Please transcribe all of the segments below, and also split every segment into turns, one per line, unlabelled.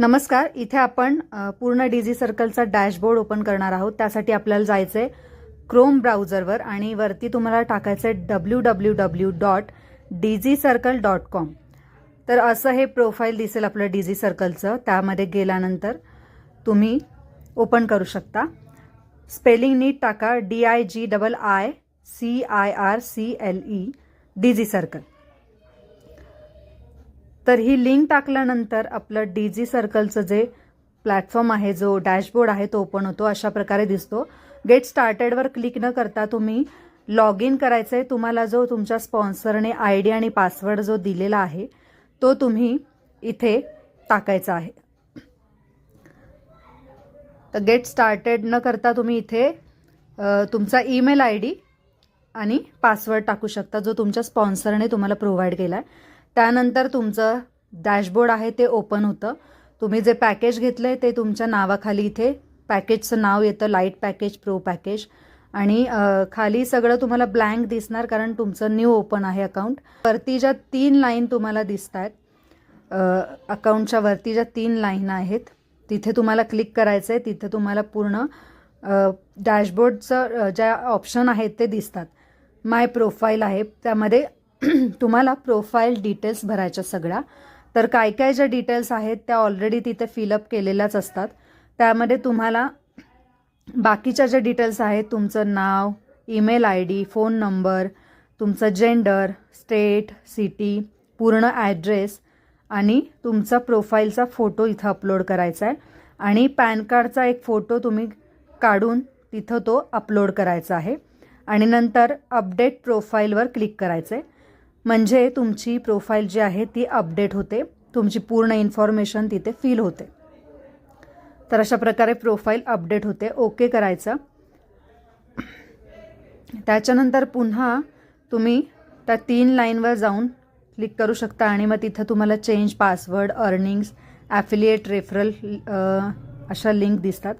नमस्कार इथे आपण पूर्ण डीजी सर्कलचा डॅशबोर्ड ओपन करणार आहोत. त्यासाठी आपल्याला जायचंय क्रोम ब्राउझरवर आणि वरती तुम्हाला टाकायचं आहे W W W dot DG circle dot com तर असं हे प्रोफाईल दिसेल आपलं डीजी सर्कलचं त्यामध्ये गेल्यानंतर तुम्ही ओपन करू शकता. स्पेलिंग नीट टाका D I G double I C I R C L E DG circle तर ही लिंक टाकल्यानंतर आपलं डी जी सर्कलचं जे प्लॅटफॉर्म आहे जो डॅशबोर्ड आहे तो ओपन होतो अशा प्रकारे दिसतो. गेट स्टार्टेडवर क्लिक न करता तुम्ही लॉग इन करायचं आहे तुम्हाला जो तुमच्या स्पॉन्सरने आय डी आणि पासवर्ड जो दिलेला आहे तो तुम्ही इथे टाकायचा आहे. तर गेट स्टार्टेड न करता तुम्ही इथे तुमचा ईमेल आय डी आणि पासवर्ड टाकू शकता जो तुमच्या स्पॉन्सरने तुम्हाला प्रोव्हाइड केला आहे त्यानंतर तुमचं डॅशबोर्ड आहे ते ओपन होतं. तुम्ही जे पॅकेज घेतलं आहे ते तुमच्या नावाखाली इथे पॅकेजचं नाव येतं लाइट पॅकेज प्रो पॅकेज. आणि खाली सगळं तुम्हाला ब्लँक दिसणार कारण तुमचं न्यू ओपन आहे अकाउंट. वरती ज्या तीन लाईन तुम्हाला दिसत आहेत अकाउंटच्या वरती ज्या तीन लाईन आहेत तिथे तुम्हाला क्लिक करायचं आहे तिथे तुम्हाला पूर्ण डॅशबोर्डचं ज्या ऑप्शन आहेत ते दिसतात. माय प्रोफाईल आहे त्यामध्ये तुम्हाला प्रोफाईल डिटेल्स भरायच्या सगळ्या. तर काय काय ज्या डिटेल्स आहेत त्या ऑलरेडी तिथे फिलअप केलेल्याच असतात. त्यामध्ये तुम्हाला बाकीच्या ज्या डिटेल्स आहेत तुमचं नाव email I D phone number तुमचं जेंडर स्टेट सिटी पूर्ण ॲड्रेस आणि तुमचा प्रोफाईलचा फोटो इथं अपलोड करायचा आहे. आणि पॅन कार्डचा एक फोटो तुम्ही काढून तिथं तो अपलोड करायचा आहे. आणि नंतर अपडेट प्रोफाईलवर क्लिक करायचं आहे म्हणजे तुमची प्रोफाईल जी आहे ती अपडेट होते. तुमची पूर्ण इन्फॉर्मेशन तिथे फील होते. तर अशा प्रकारे प्रोफाईल अपडेट होते. ओके करायचं. त्याच्यानंतर पुन्हा तुम्ही त्या तीन लाईनवर जाऊन क्लिक करू शकता आणि मग तिथं तुम्हाला change password earnings affiliate referral अशा लिंक दिसतात.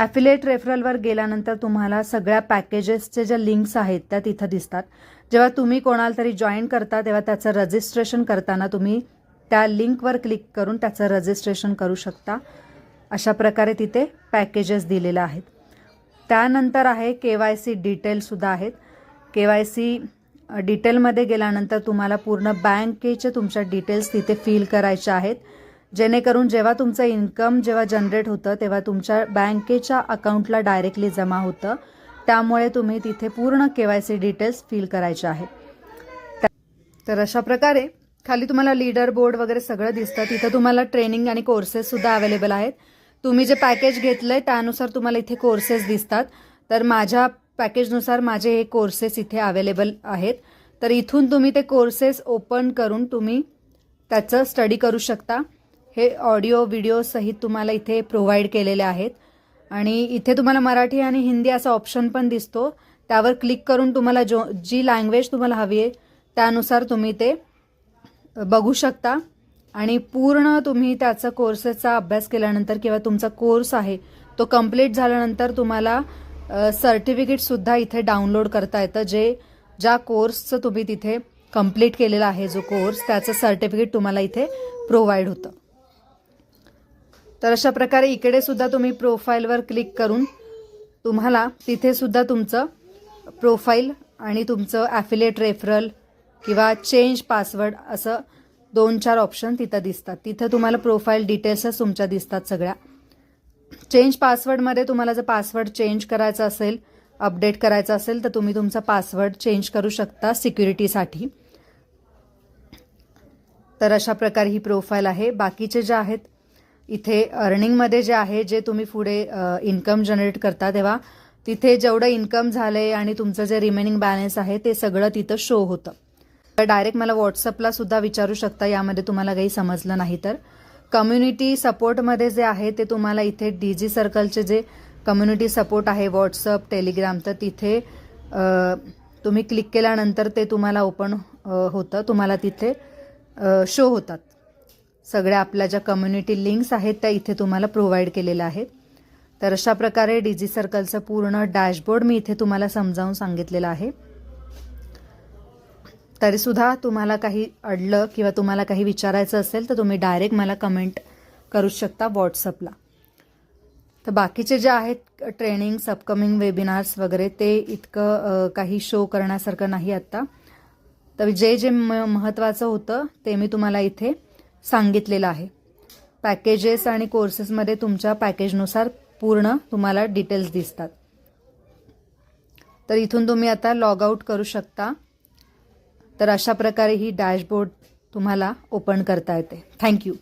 ॲफिलेट रेफरलवर गेल्यानंतर तुम्हाला सगळ्या पॅकेजेसचे ज्या लिंक्स आहेत त्या तिथं दिसतात. जेव्हा तुम्ही कोणाला तरी जॉईन करता तेव्हा त्याचं रजिस्ट्रेशन करताना तुम्ही त्या लिंकवर क्लिक करून त्याचं रजिस्ट्रेशन करू शकता. अशा प्रकारे तिथे पॅकेजेस दिलेल्या आहेत. त्यानंतर आहे के वाय सी डिटेलसुद्धा आहेत. के वाय सी डिटेलमध्ये गेल्यानंतर तुम्हाला पूर्ण बँकेचे तुमच्या डिटेल्स तिथे फिल करायच्या आहेत. जेणेकरून जेव्हा तुमचं इन्कम जेव्हा जनरेट होतं तेव्हा तुमच्या बँकेच्या अकाउंटला डायरेक्टली जमा होतं. त्यामुळे तुम्ही तिथे पूर्ण K Y C details fill करायचे आहेत. त्या- तर अशा प्रकारे खाली तुम्हाला लीडर बोर्ड वगैरे सगळं दिसतं. तिथं तुम्हाला ट्रेनिंग आणि कोर्सेससुद्धा अवेलेबल आहेत. तुम्ही जे पॅकेज घेतलं आहे त्यानुसार तुम्हाला इथे कोर्सेस दिसतात. तर माझ्या पॅकेजनुसार माझे हे कोर्सेस इथे अवेलेबल आहेत. तर इथून तुम्ही ते कोर्सेस ओपन करून तुम्ही त्याचं स्टडी करू शकता. हे ऑडिओ व्हिडिओ सहित तुम्हाला इथे प्रोव्हाइड केलेले आहेत. आणि इथे तुम्हाला मराठी आणि हिंदी असा ऑप्शन पण दिसतो. त्यावर क्लिक करून तुम्हाला जो जी लँग्वेज तुम्हाला हवी आहे त्यानुसार तुम्ही ते बघू शकता. आणि पूर्ण तुम्ही त्याचा कोर्सेसचा अभ्यास केल्यानंतर किंवा तुमचा कोर्स आहे तो कंप्लीट झाल्यानंतर तुम्हाला सर्टिफिकेटसुद्धा इथे डाउनलोड करता येतं. जे ज्या कोर्सचं तुम्ही तिथे कंप्लीट केलेला आहे जो कोर्स त्याचं सर्टिफिकेट तुम्हाला इथे प्रोव्हाइड होतं. तर अशा प्रकारे इकडे सुद्धा तुम्ही प्रोफाईलवर क्लिक करून तुम्हाला तिथे सुद्धा तुमचं प्रोफाईल आणि तुमचं ॲफिलेट रेफरल किंवा चेंज पासवर्ड असं दोन चार ऑप्शन तिथं दिसतात. तिथं तुम्हाला प्रोफाईल डिटेल्सच तुमच्या दिसतात सगळ्या. चेंज पासवर्डमध्ये तुम्हाला जर पासवर्ड चेंज करायचा असेल अपडेट करायचा असेल तर तुम्ही तुमचा पासवर्ड चेंज करू शकता सिक्युरिटीसाठी तर अशा प्रकारे ही प्रोफाईल आहे. बाकीचे जे आहेत इथे अर्निंगमध्ये जे आहे जे तुम्ही पुढे इन्कम जनरेट करता तेव्हा तिथे जेवढं इन्कम झालंय आणि तुमचं जे रिमेनिंग बॅलन्स आहे ते सगळं तिथं शो होतं. तर डायरेक्ट मला व्हॉट्सअपला सुद्धा विचारू शकता यामध्ये तुम्हाला काही समजलं नाही तर. कम्युनिटी सपोर्टमध्ये जे आहे ते तुम्हाला इथे डी जी सर्कलचे जे कम्युनिटी सपोर्ट आहे व्हॉट्सअप टेलिग्राम तर तिथे तुम्ही क्लिक केल्यानंतर ते तुम्हाला ओपन होतं. तुम्हाला तिथे शो होतात. सगळ्या आपल्या ज्या कम्युनिटी लिंक्स आहेत त्या इथे तुम्हाला प्रोव्हाइड केलेल्या आहेत. तर अशा प्रकारे डिजी सर्कलचं पूर्ण डॅशबोर्ड मी इथे तुम्हाला समजावून सांगितलेलं आहे. तरीसुद्धा तुम्हाला काही अडलं किंवा तुम्हाला काही विचारायचं असेल तर तुम्ही डायरेक्ट मला कमेंट करू शकता व्हॉट्सअपला तर बाकीचे जे आहेत ट्रेनिंग्स अपकमिंग वेबिनार्स वगैरे ते इतकं काही शो करण्यासारखं नाही आत्ता. तर जे जे म महत्त्वाचं होतं ते मी तुम्हाला इथे सांगितलेलं आहे. पॅकेजेस आणि कोर्सेसमध्ये तुमच्या पॅकेजनुसार पूर्ण तुम्हाला डिटेल्स दिसतात. तर इथून तुम्ही आता लॉग आऊट करू शकता. तर अशा प्रकारे ही डॅशबोर्ड तुम्हाला ओपन करता येते. थँक्यू